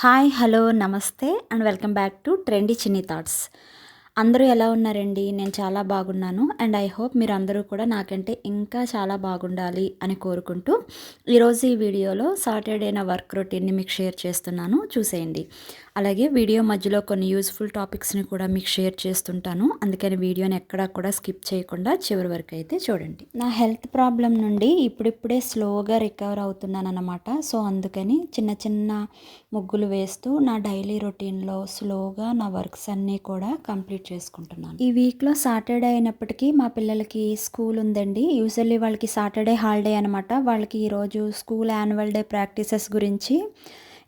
Hi hello నమస్తే and welcome back to trendy Chinni thoughts. అందరూ ఎలా ఉన్నారండి? నేను చాలా బాగున్నాను. అండ్ ఐ హోప్ మీరు అందరూ కూడా నాకంటే ఇంకా చాలా బాగుండాలి అని కోరుకుంటూ ఈరోజు ఈ వీడియోలో సాటర్డే నా వర్క్ రొటీన్ని మీకు షేర్ చేస్తున్నాను. చూసేయండి. అలాగే వీడియో మధ్యలో కొన్ని యూస్ఫుల్ టాపిక్స్ని కూడా మీకు షేర్ చేస్తుంటాను. అందుకని వీడియోని ఎక్కడా కూడా స్కిప్ చేయకుండా చివరి వరకు అయితే చూడండి. నా హెల్త్ ప్రాబ్లం నుండి ఇప్పుడిప్పుడే స్లోగా రికవర్ అవుతున్నాను అనమాట సో అందుకని చిన్న చిన్న ముగ్గులు వేస్తూ నా డైలీ రొటీన్లో స్లోగా నా వర్క్స్ అన్నీ కూడా కంప్లీట్ చేసుకుంటున్నాను. ఈ వీక్లో సాటర్డే అయినప్పటికీ మా పిల్లలకి స్కూల్ ఉందండి. యూజువల్లీ వాళ్ళకి సాటర్డే హాలిడే అనమాట వాళ్ళకి ఈరోజు స్కూల్ యాన్యువల్ డే ప్రాక్టీసెస్ గురించి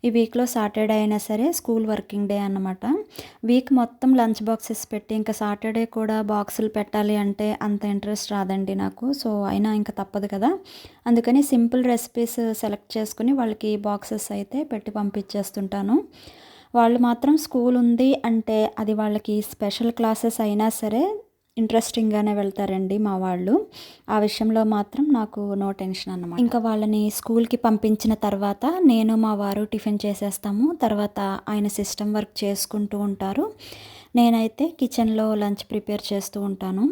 ఈ వీక్లో సాటర్డే అయినా సరే స్కూల్ వర్కింగ్ డే అనమాట వీక్ మొత్తం లంచ్ బాక్సెస్ పెట్టి ఇంకా సాటర్డే కూడా బాక్సులు పెట్టాలి అంటే అంత ఇంట్రెస్ట్ రాదండి నాకు. సో అయినా ఇంకా తప్పదు కదా. అందుకని సింపుల్ రెసిపీస్ సెలెక్ట్ చేసుకుని వాళ్ళకి బాక్సెస్ అయితే పెట్టి పంపించేస్తుంటాను. వాళ్ళు మాత్రం స్కూల్ ఉంది అంటే అది వాళ్ళకి స్పెషల్ క్లాసెస్ అయినా సరే ఇంట్రెస్టింగ్గానే వెళ్తారండి మా వాళ్ళు. ఆ విషయంలో మాత్రం నాకు నో టెన్షన్ అన్నమాట. ఇంకా వాళ్ళని స్కూల్కి పంపించిన తర్వాత నేను మా వారు టిఫిన్ చేసేస్తాము. తర్వాత ఆయన సిస్టమ్ వర్క్ చేసుకుంటూ ఉంటారు. నేనైతే కిచెన్లో లంచ్ ప్రిపేర్ చేస్తూ ఉంటాను.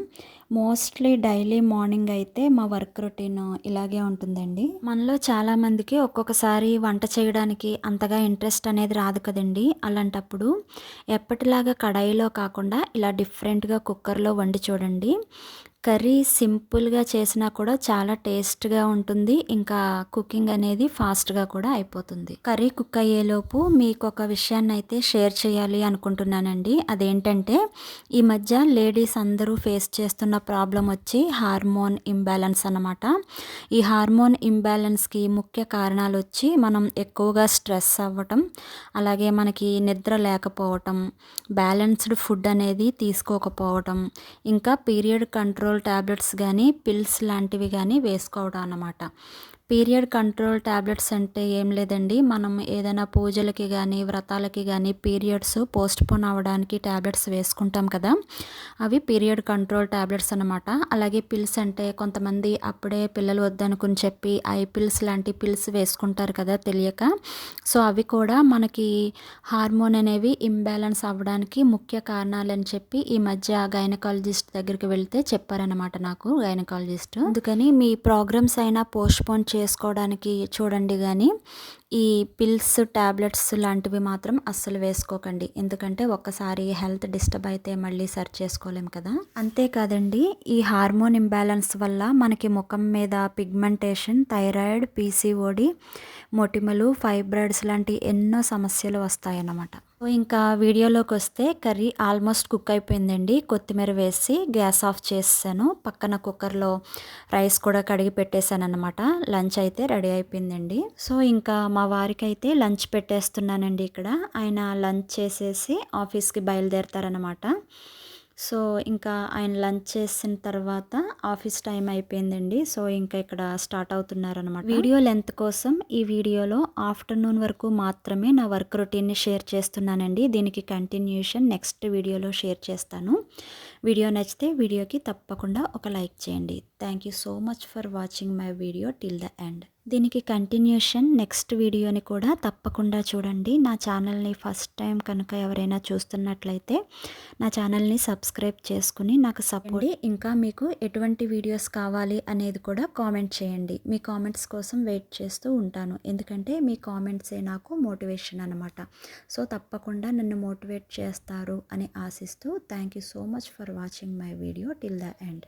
మోస్ట్లీ డైలీ మార్నింగ్ అయితే మా వర్క్ రొటీన్ ఇలాగే ఉంటుందండి. మనలో చాలామందికి ఒక్కొక్కసారి వంట చేయడానికి అంతగా ఇంట్రెస్ట్ అనేది రాదు కదండి. అలాంటప్పుడు ఎప్పటిలాగా కడాయిలో కాకుండా ఇలా డిఫరెంట్గా కుక్కర్లో వండి చూడండి. కర్రీ సింపుల్గా చేసినా కూడా చాలా టేస్ట్గా ఉంటుంది. ఇంకా కుకింగ్ అనేది ఫాస్ట్గా కూడా అయిపోతుంది. కర్రీ కుక్ అయ్యేలోపు మీకు ఒక విషయాన్ని అయితే షేర్ చేయాలి అనుకుంటున్నానండి. అదేంటంటే ఈ మధ్య లేడీస్ అందరూ ఫేస్ చేస్తున్న ప్రాబ్లం వచ్చి హార్మోన్ ఇంబ్యాలెన్స్ అనమాట ఈ హార్మోన్ ఇంబ్యాలెన్స్కి ముఖ్య కారణాలు వచ్చి మనం ఎక్కువగా స్ట్రెస్ అవ్వటం అలాగే మనకి నిద్ర లేకపోవటం బ్యాలెన్స్డ్ ఫుడ్ అనేది తీసుకోకపోవటం ఇంకా పీరియడ్ కంట్రోల్ ట్యాబ్లెట్స్ కానీ పిల్స్ లాంటివి కానీ వేసుకోవడం అనమాట పీరియడ్ కంట్రోల్ ట్యాబ్లెట్స్ అంటే ఏం లేదండి. మనం ఏదైనా పూజలకి కానీ వ్రతాలకి కానీ పీరియడ్స్ పోస్ట్పోన్ అవ్వడానికి ట్యాబ్లెట్స్ వేసుకుంటాం కదా. అవి పీరియడ్ కంట్రోల్ ట్యాబ్లెట్స్ అనమాట అలాగే పిల్స్ అంటే కొంతమంది అప్పుడే పిల్లలు వద్దనుకుని చెప్పి ఐ పిల్స్ లాంటి పిల్స్ వేసుకుంటారు కదా తెలియక. సో అవి కూడా మనకి హార్మోన్ అనేవి ఇంబ్యాలెన్స్ అవ్వడానికి ముఖ్య కారణాలని చెప్పి ఈ మధ్య గైనకాలజిస్ట్ దగ్గరికి వెళ్తే చెప్పారనమాట నాకు గైనకాలజిస్ట్. అందుకని మీ ప్రోగ్రామ్స్ అయినా పోస్ట్పోన్ చే చేసుకోవడానికి చూడండి కానీ ఈ పిల్స్ ట్యాబ్లెట్స్ లాంటివి మాత్రం అస్సలు వేసుకోకండి. ఎందుకంటే ఒక్కసారి హెల్త్ డిస్టర్బ్ అయితే మళ్ళీ సర్చ్ చేసుకోలేం కదా. అంతేకాదండి ఈ హార్మోన్ ఇంబ్యాలెన్స్ వల్ల మనకి ముఖం మీద పిగ్మెంటేషన్ థైరాయిడ్ పీసీఓడి మొటిమలు ఫైబ్రాయిడ్స్ లాంటి ఎన్నో సమస్యలు వస్తాయన్నమాట. ఇంకా వీడియోలోకి వస్తే కర్రీ ఆల్మోస్ట్ కుక్ అయిపోయిందండి కొత్తిమీర వేసి గ్యాస్ ఆఫ్ చేసాను పక్కన కుక్కర్లో రైస్ కూడా కడిగి పెట్టేశాను అనమాట లంచ్ అయితే రెడీ అయిపోయిందండి. సో ఇంకా మా వారికి అయితే లంచ్ పెట్టేస్తున్నానండి ఇక్కడ. ఆయన లంచ్ చేసేసి ఆఫీస్కి బయలుదేరతారనమాట సో ఇంకా ఆయన లంచ్ చేసిన తర్వాత ఆఫీస్ టైం అయిపోయిందండి. సో ఇంకా ఇక్కడ స్టార్ట్ అవుతున్నారనమాట వీడియో లెంత్ కోసం ఈ వీడియోలో ఆఫ్టర్నూన్ వరకు మాత్రమే నా వర్క్ రొటీన్ని షేర్ చేస్తున్నానండి. దీనికి కంటిన్యూషన్ నెక్స్ట్ వీడియోలో షేర్ చేస్తాను. వీడియో నచ్చితే వీడియోకి తప్పకుండా ఒక లైక్ చేయండి. Thank you so much for watching my video. Till the end. దీనికి కంటిన్యూషన్ నెక్స్ట్ వీడియోని కూడా తప్పకుండా చూడండి. నా ఛానల్ని ఫస్ట్ టైం కనుక ఎవరైనా చూస్తున్నట్లయితే నా ఛానల్ని సబ్స్క్రైబ్ చేసుకుని నాకు సపోర్ట్ ఇంకా మీకు ఎటువంటి వీడియోస్ కావాలి అనేది కూడా కామెంట్ చేయండి. మీ కామెంట్స్ కోసం వెయిట్ చేస్తూ ఉంటాను. ఎందుకంటే మీ కామెంట్సే నాకు మోటివేషన్ అనమాట సో తప్పకుండా నన్ను మోటివేట్ చేస్తారు అని ఆశిస్తూ thank you so much for watching my video till the end